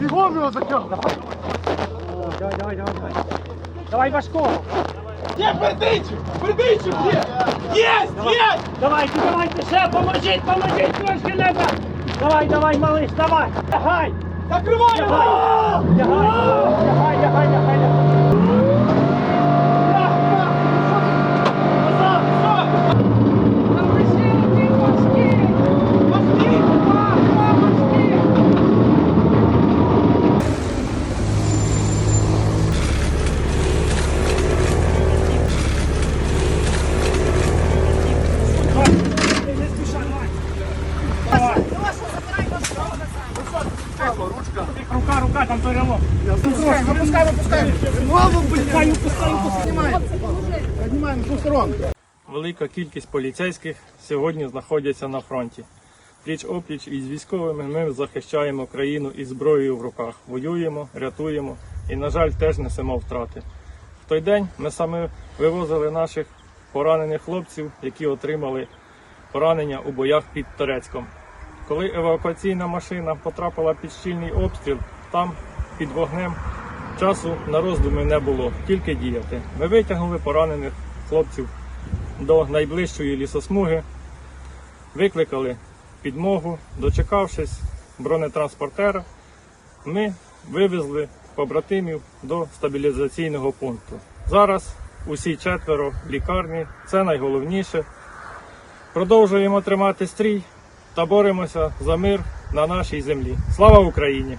Бігом його затягуй! Давай, давай, давай, давай. Давай важко. Є пердичі! Пердичі є! Є! Є! Давайте, давайте, ще поможіть, поможіть трошки леба! Давай, давай, малыш, давай! Тягай! Закривай! Тягай! Тягай! Рука, рука, там перелом. Випускай, випускай! Голову, блядь! Пускай, пускай, пускай. Піднімаємо з двох сторон. Велика кількість поліцейських сьогодні знаходяться на фронті. Пліч опліч із військовими ми захищаємо країну із зброєю в руках, воюємо, рятуємо і, на жаль, теж несемо втрати. В той день ми саме вивозили наших поранених хлопців, які отримали поранення у боях під Торецьком. Коли евакуаційна машина потрапила під щільний обстріл, там під вогнем часу на роздуми не було, тільки діяти. Ми витягнули поранених хлопців до найближчої лісосмуги, викликали підмогу, дочекавшись бронетранспортера, ми вивезли побратимів до стабілізаційного пункту. Зараз усі четверо в лікарні, це найголовніше. Продовжуємо тримати стрій та боремося за мир на нашій землі. Слава Україні!